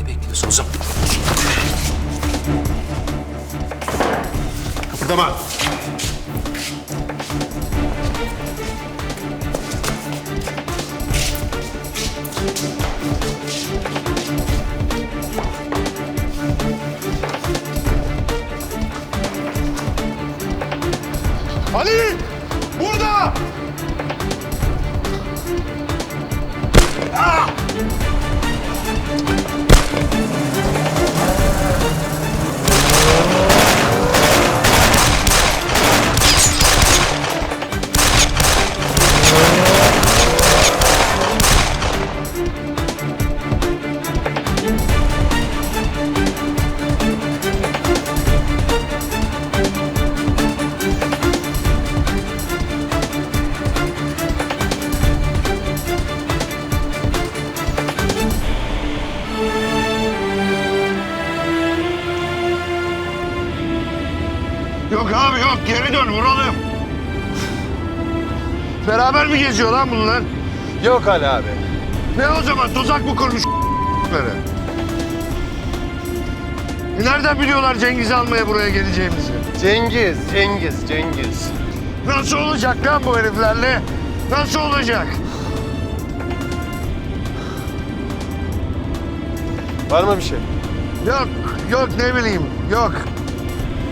Ne bekliyorsunuz? Kıpırdama. Ali! Burada! Yok abi yok geri dön vuralım. Beraber mi geziyor lan bunlar? Yok Ali abi. Ne o zaman tuzak mı kurmuş böyle? Nereden biliyorlar Cengiz'i almaya buraya geleceğimizi? Cengiz, Cengiz, Cengiz. Nasıl olacak lan bu heriflerle? Nasıl olacak? Var mı bir şey? Yok, yok ne bileyim, yok.